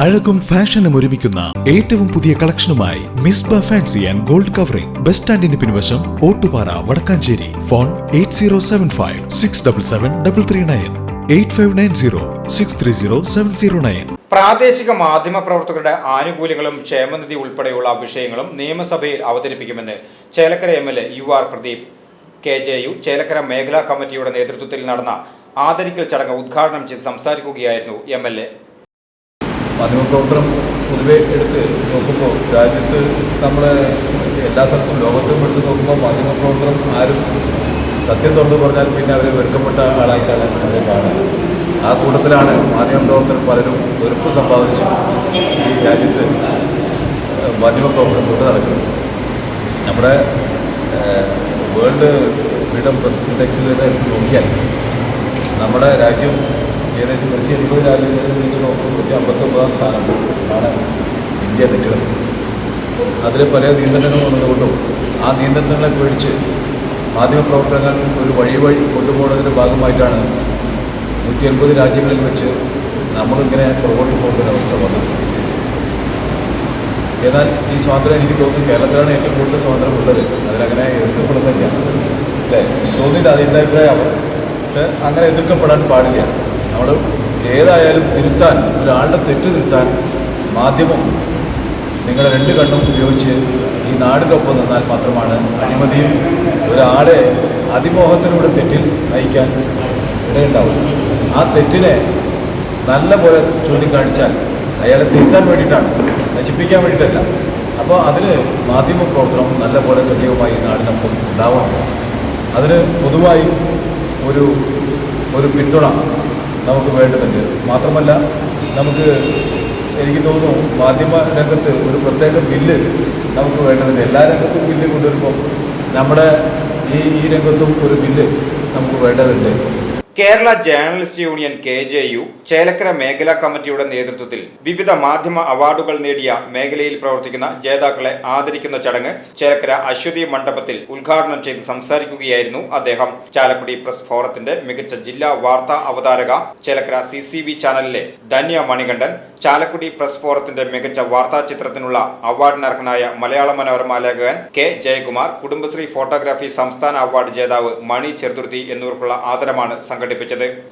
അഴകും ഫാഷനും ഒരുമിക്കുന്ന ഏറ്റവും പുതിയ കളക്ഷനുമായി മിസ് ബ fancy and gold covering. Bus സ്റ്റാൻഡിന് പിൻവശം Ottupara Vadakkanchery. Phone eight zero seven five six double seven double three nine. Eight five nine zero six three zero seven zero nine. പ്രാദേശിക മാധ്യമ പ്രവർത്തകരുടെ ആനുകൂല്യങ്ങളും ക്ഷേമനിധി ഉൾപ്പെടെയുള്ള വിഷയങ്ങളും നിയമസഭയിൽ അവതരിപ്പിക്കുമെന്ന് Chelakkara M L A U R Pradeep K J U Chelakkara മേഖലാ കമ്മിറ്റിയുടെ നേതൃത്വത്തിൽ നടന്ന ആദരിക്കൽ ചടങ്ങ് ഉദ്ഘാടനം ചെയ്ത് സംസാരിക്കുകയായിരുന്നു എം എൽ എ. മാധ്യമപ്രവർത്തനം പൊതുവെ എടുത്ത് നോക്കുമ്പോൾ രാജ്യത്ത് നമ്മൾ എല്ലാ സ്ഥലത്തും ലോകത്തും എടുത്ത് നോക്കുമ്പോൾ മാധ്യമപ്രവർത്തനം ആരും സത്യം തുറന്നു പറഞ്ഞാൽ പിന്നെ അവർ വെറുക്കപ്പെട്ട ആളായിട്ടാണ് അവരെ കാണുന്നത് ആ കൂട്ടത്തിലാണ് മാധ്യമപ്രവർത്തനം പലരും വെറുപ്പ് സമ്പാദിച്ചു ഈ രാജ്യത്ത് മാധ്യമപ്രവർത്തനം കൊണ്ട് നടക്കുന്നത്. നമ്മുടെ വേൾഡ് ഫ്രീഡം പ്രസ് ഇൻഡെക്സിൽ നോക്കിയാൽ നമ്മുടെ രാജ്യം ഏകദേശം നൂറ്റി എൺപത് രാജ്യങ്ങളിൽ വെച്ച് നോക്കുമ്പോൾ നൂറ്റി അമ്പത്തൊമ്പതാം സ്ഥാനം ആണ് ഇന്ത്യ നിൽക്കുന്നത് അതിൽ പല നിയന്ത്രണങ്ങൾ വന്നതുകൊണ്ടും ആ നിയന്ത്രണങ്ങളെ പേടിച്ച് മാധ്യമപ്രവർത്തനങ്ങൾ ഒരു വഴി വഴി കൊണ്ടുപോകുന്നതിന്റെ ഭാഗമായിട്ടാണ് നൂറ്റി എൺപത് രാജ്യങ്ങളിൽ വെച്ച് നമ്മളിങ്ങനെ പുറകോട്ട് പോകുന്ന അവസ്ഥ വന്നത്. എന്നാൽ ഈ സ്വാതന്ത്ര്യം എനിക്ക് തോന്നുന്നു കേരളത്തിലാണ് ഏറ്റവും കൂടുതൽ സ്വാതന്ത്ര്യം ഉള്ളത് അതിലങ്ങനെ എതിർക്കപ്പെടുന്നില്ല. അല്ലേ? തോന്നിയില്ല അതിന്റെ എന്റെ അഭിപ്രായമാണ് പക്ഷെ അങ്ങനെ എതിർക്കപ്പെടാൻ പാടില്ല. നമ്മൾ ഏതായാലും തിരുത്താൻ ഒരാളുടെ തെറ്റ് തിരുത്താൻ മാധ്യമം നിങ്ങൾ രണ്ട് കണ്ണും ഉപയോഗിച്ച് ഈ നാടിനൊപ്പം നിന്നാൽ മാത്രമാണ് അഴിമതിയും ഒരാളെ അതിമോഹത്തിലൂടെ തെറ്റിൽ നയിക്കാൻ ഇടയുണ്ടാവും ആ തെറ്റിനെ നല്ല പോലെ ചൂണ്ടിക്കാണിച്ചാൽ അയാളെ തിരുത്താൻ വേണ്ടിയിട്ടാണ് നശിപ്പിക്കാൻ വേണ്ടിയിട്ടല്ല. അപ്പോൾ അതിന് മാധ്യമ പ്രവർത്തനം നല്ലപോലെ സജീവമായി നാടിനൊപ്പം ഉണ്ടാവണം. അതിന് പൊതുവായി ഒരു ഒരു പിന്തുണ നമുക്ക് വേണ്ടതുണ്ട് മാത്രമല്ല നമുക്ക് എനിക്ക് തോന്നുന്നു മാധ്യമ രംഗത്ത് ഒരു പ്രത്യേക ബില്ല് നമുക്ക് വേണ്ടതുണ്ട് എല്ലാ രംഗത്തും ബില്ല് കൊണ്ടുവരുമ്പോൾ നമ്മുടെ ഈ ഈ രംഗത്തും ഒരു ബില്ല് നമുക്ക് വേണ്ടതുണ്ട്. Kerala journalist union K J U Chelakkara മേഖലാ കമ്മിറ്റിയുടെ നേതൃത്വത്തിൽ വിവിധ മാധ്യമ അവാർഡുകൾ നേടിയ മേഖലയിൽ പ്രവർത്തിക്കുന്ന ജേതാക്കളെ ആദരിക്കുന്ന ചടങ്ങ് ചേലക്കര അശ്വതി മണ്ഡപത്തിൽ ഉദ്ഘാടനം ചെയ്ത് സംസാരിക്കുകയായിരുന്നു അദ്ദേഹം. ചാലക്കുടി പ്രസ് ഫോറത്തിന്റെ മികച്ച ജില്ലാ വാർത്താ അവതാരക ചേലക്കര സി സി വി ചാനലിലെ ധന്യ മണികണ്ഠൻ ചാലക്കുടി പ്രസ് ഫോറത്തിന്റെ മികച്ച വാർത്താ ചിത്രത്തിനുള്ള അവാർഡിനർഹനായ മലയാള മനോരമ ലേഖകൻ കെ ജയകുമാർ കുടുംബശ്രീ ഫോട്ടോഗ്രാഫി സംസ്ഥാന അവാർഡ് ജേതാവ് മണി ചെറുതുരുത്തി എന്നിവർക്കുള്ള ആദരമാണ് സംഘടിപ്പിച്ചത്.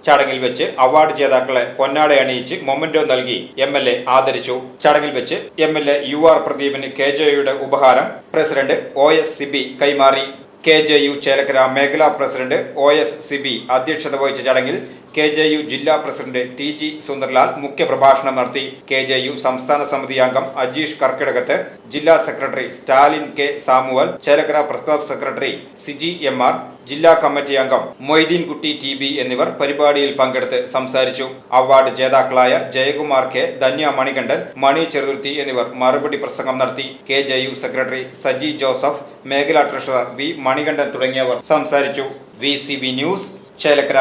ചടങ്ങിൽ വെച്ച് അവാർഡ് ജേതാക്കളെ പൊന്നാട അണിയിച്ച് മൊമെന്റോ നൽകി എം എൽ എ ആദരിച്ചു. ചടങ്ങിൽ വെച്ച് M L A U R പ്രദീപിന് K ജെയുടെ ഉപഹാരം പ്രസിഡന്റ് ഒ എസ് സിബി കൈമാറി. കെ ജെ യു ചേലക്കര മേഖലാ പ്രസിഡന്റ് ഒ എസ് സിബി അധ്യക്ഷത വഹിച്ച ചടങ്ങിൽ കെ ജെ യു ജില്ലാ പ്രസിഡന്റ് ടി ജി സുന്ദർലാൽ മുഖ്യപ്രഭാഷണം നടത്തി കെ ജെ യു സംസ്ഥാന സമിതി അംഗം അജീഷ് കർക്കിടകത്ത് ജില്ലാ secretary Stalin K Samuel Chelakkara press club secretary Siji M R ജില്ലാ കമ്മിറ്റി അംഗം മൊയ്തീൻ കുട്ടി ടി ബി എന്നിവർ പരിപാടിയിൽ പങ്കെടുത്ത് സംസാരിച്ചു. അവാർഡ് ജേതാക്കളായ ജയകുമാർ കെ ധന്യ മണികണ്ഠൻ മണി ചെറുതുരുത്തി എന്നിവർ മറുപടി പ്രസംഗം നടത്തി. K J U secretary Saji Joseph മേഖലാ ട്രഷറർ വി മണികണ്ഠൻ തുടങ്ങിയവർ സംസാരിച്ചു. V C B news Chelakkara.